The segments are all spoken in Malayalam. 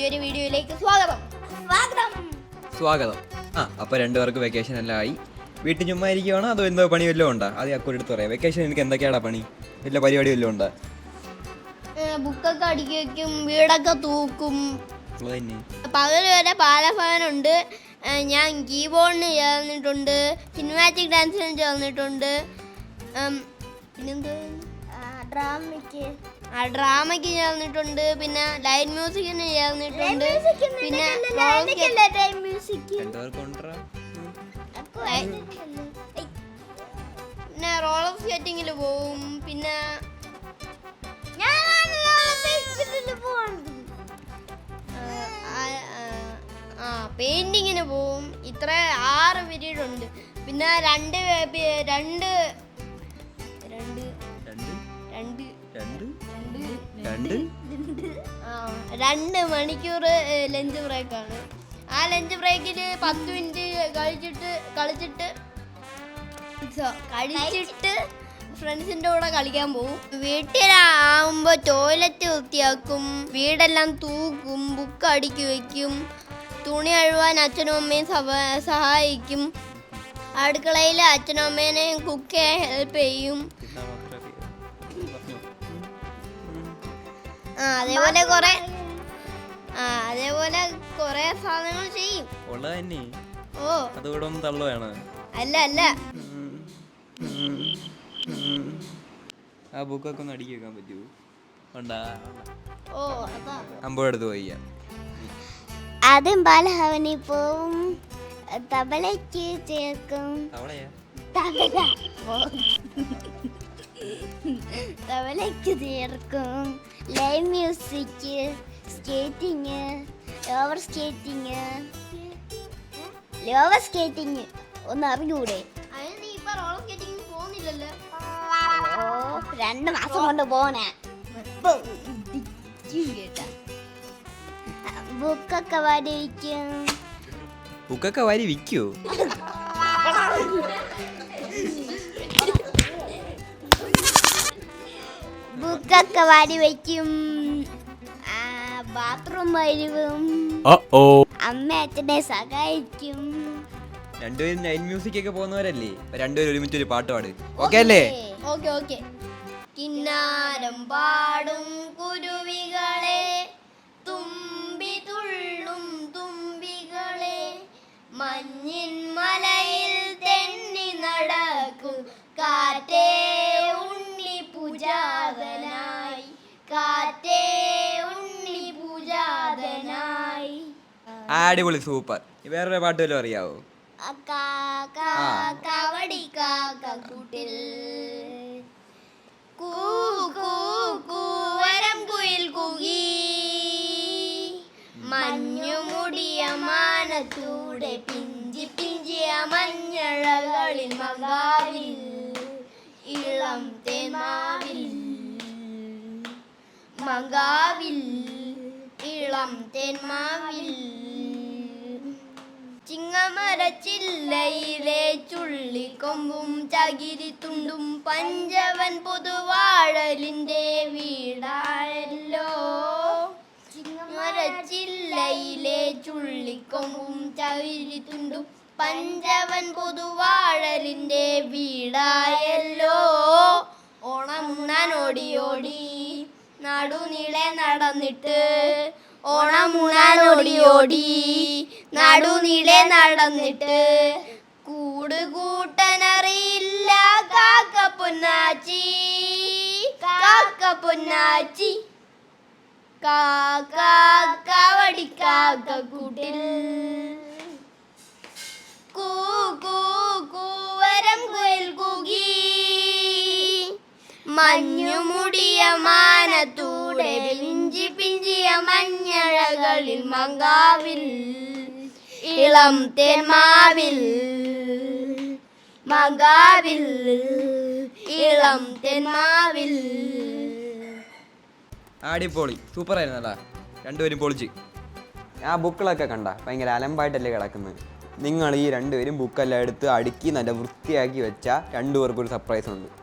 പുതിയൊരു വീഡിയോയിലേക്ക് സ്വാഗതം. സ്വാഗതം. സ്വാഗതം. ആ അപ്പോൾ രണ്ടുപേർക്ക് വെക്കേഷൻ എല്ലാം ആയി. വീട്ടിൽ ചുമ്മാ ഇരിക്കുവാണോ? അതോ എന്തോ പണി വല്ലതും ഉണ്ടോ? അത് അക്കൂടെ എടുത്ത് പറയാം. വെക്കേഷൻ എനിക്ക് എന്തൊക്കെയാടാ പണി? വല്ല പരിപാടി വല്ലതും ഉണ്ടോ? ബുക്കൊക്കെ അടുക്കി വെക്കും വീടൊക്കെ തൂക്കും. പകൽ വരെ പാലഫാനുണ്ട്. ഞാൻ കീബോർഡിന് ചേർന്നിട്ടുണ്ട്. സിനിമാറ്റിക് ഡാൻസിന് ചേർന്നിട്ടുണ്ട്. പിന്നെന്തോ? ഡ്രാമയ്ക്ക് ആ ഡ്രാമയ്ക്ക് ചേർന്നിട്ടുണ്ട് പിന്നെ ലൈറ്റ് മ്യൂസിക്കിന് ചേർന്നിട്ടുണ്ട് പിന്നെ പിന്നെ റോളർ സ്കേറ്റിങ്ങിൽ പോവും പിന്നെ ആ, പെയിന്റിങ്ങിന് പോവും ഇത്ര ആറ് പിരീഡ് ഉണ്ട്. പിന്നെ രണ്ട് രണ്ട് രണ്ട്? രണ്ട് രണ്ട്. രണ്ട്. രണ്ട്. രണ്ട്. ആ രണ്ട് മണിക്കൂർ ലഞ്ച് ബ്രേക്കാണ്. ആ ലഞ്ച് ബ്രേക്കിൽ പത്ത് മിനിറ്റ് കഴിച്ചിട്ട് കളിച്ചിട്ട് കഴിച്ചിട്ട് ഫ്രണ്ട്സിന്റെ കൂടെ കളിക്കാൻ പോകും വീട്ടിലാവുമ്പോൾ ടോയ്ലറ്റ് വൃത്തിയാക്കും വീടെല്ലാം തൂക്കും ബുക്ക് അടുക്കി വയ്ക്കും തുണി അഴുവാൻ അച്ഛനും അമ്മയും സഹായിക്കും. അടുക്കളയിൽ അച്ഛനും അമ്മേനെയും കുക്ക് ചെയ്യാൻ ഹെൽപ്പ് ചെയ്യും. അതേപോലെ കുറെ ആ അതേപോലെ കുറെ സാധനങ്ങൾ ചെയ്യും. ഉള്ളത് തന്നെ. ഓ. അതുകൂടെ ഒന്ന് തള്ളുവാണ്. അല്ല അല്ല. ആ ബുക്കൊക്കെ ഒന്ന് അടുക്കി വെക്കാൻ പറ്റുമോ ഉണ്ടാ ഓ അതാ. അമ്പോഴെടുത്ത് പോയി ആദ്യം ബാലഭവനിൽ പോവും. തബലയ്ക്ക് ചേർക്കും. തബല. തബലയ്ക്ക് തീർക്കും live music skating lover skating lover skating ഒന്ന് അറിഞ്ഞൂടെ അതിന് നീ ഇപ്പൊ റോളർ സ്കേറ്റിംഗ് പോകുന്നില്ലല്ലോ. ഓ രണ്ട് മാസം കൊണ്ട് പോണേ. ബുക്കൊക്കെ വരയ്ക്കും ബുക്കൊക്കെ വാരി വിൽക്കുവോ ബുക്കൊക്കെ വാരി വയ്ക്കും. ബാത്റൂം വരുവും അമ്മ അച്ഛനെ സഹായിക്കും. രണ്ടുപേരും നൈൻ മ്യൂസിക് ഒക്കെ പോകുന്നവരല്ലേ? രണ്ടുപേരും ഒരുമിച്ച് ഒരു പാട്ട് പാട്. ഓക്കെ അല്ലേ? ഓക്കെ ഓക്കെ കിന്നാരം പാടും കുരുവികളെ തുമ്പി തുള്ളും തുമ്പികളെ മഞ്ഞിൻ അടിപൊളി സൂപ്പർ. വേറൊരു പാട്ട് വല്ലതും അറിയാവോ? മഞ്ഞുമുടിയ മാനത്തൂടെ പിഞ്ചി പിഞ്ചിയ മഞ്ഞഴകളിൽ മകാവിൽ. ഇളം തേമാവിൽ. മകാവിൽ. ഇളം തേന്മാവിൽ ചിങ്ങമരച്ചില്ലയിലെ ചുള്ളിക്കൊമ്പും ചകിരിത്തുണ്ടും പഞ്ചവൻ പൊതുവാഴലിന്റെ വീടായല്ലോ. ചിങ്ങമരച്ചില്ലയിലെ ചുള്ളിക്കൊമ്പും ചകിരിത്തുണ്ടും പഞ്ചവൻ പൊതുവാഴലിന്റെ വീടായല്ലോ. ഓണമുണ്ണാൻ ഓടി നടന്നിട്ട് ഓടി നടുനീളെ നടന്നിട്ട്. കൂട് കൂട്ടനറിയില്ല കാക്ക പൊന്നാച്ചി. കാക്ക പൊന്നാച്ചി. കാക്ക കവടി കാക്ക കൂട്ടിൽ. കൂ കൂ കൂവരം കുയിൽ കൂകി. മഞ്ഞുമുടിയ മാനത്തൂടെ പിഞ്ചി പിഞ്ചിയ മഞ്ഞഴകളിൽ മങ്കാവിൽ. ഇളം തെന്മാവിൽ മകാവിൽ ഇളം തെന്മാവിൽ. ആടിപ്പൊളി. സൂപ്പർ ആയിരുന്നല്ല രണ്ടുപേരും പൊളിച്ച്. ആ ബുക്കുകളൊക്കെ കണ്ട. ഭയങ്കര അലമ്പായിട്ടല്ലേ കിടക്കുന്നത്. നിങ്ങൾ ഈ രണ്ടുപേരും ബുക്കെല്ലാം എടുത്ത് അടുക്കി നല്ല വൃത്തിയാക്കി വെച്ചാൽ രണ്ടുപേർക്കും ഒരു സർപ്രൈസ് ഉണ്ട്.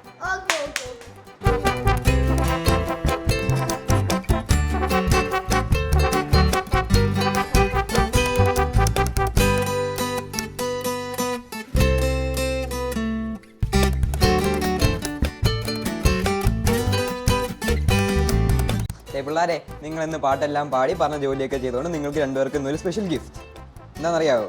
പിള്ളേരെ നിങ്ങൾ ഇന്ന് പാട്ടെല്ലാം പാടി പറഞ്ഞ ജോലിയൊക്കെ ചെയ്തുകൊണ്ട് നിങ്ങൾക്ക് രണ്ടുപേർക്കും ഒരു സ്പെഷ്യൽ ഗിഫ്റ്റ് എന്താണെന്നറിയാവോ?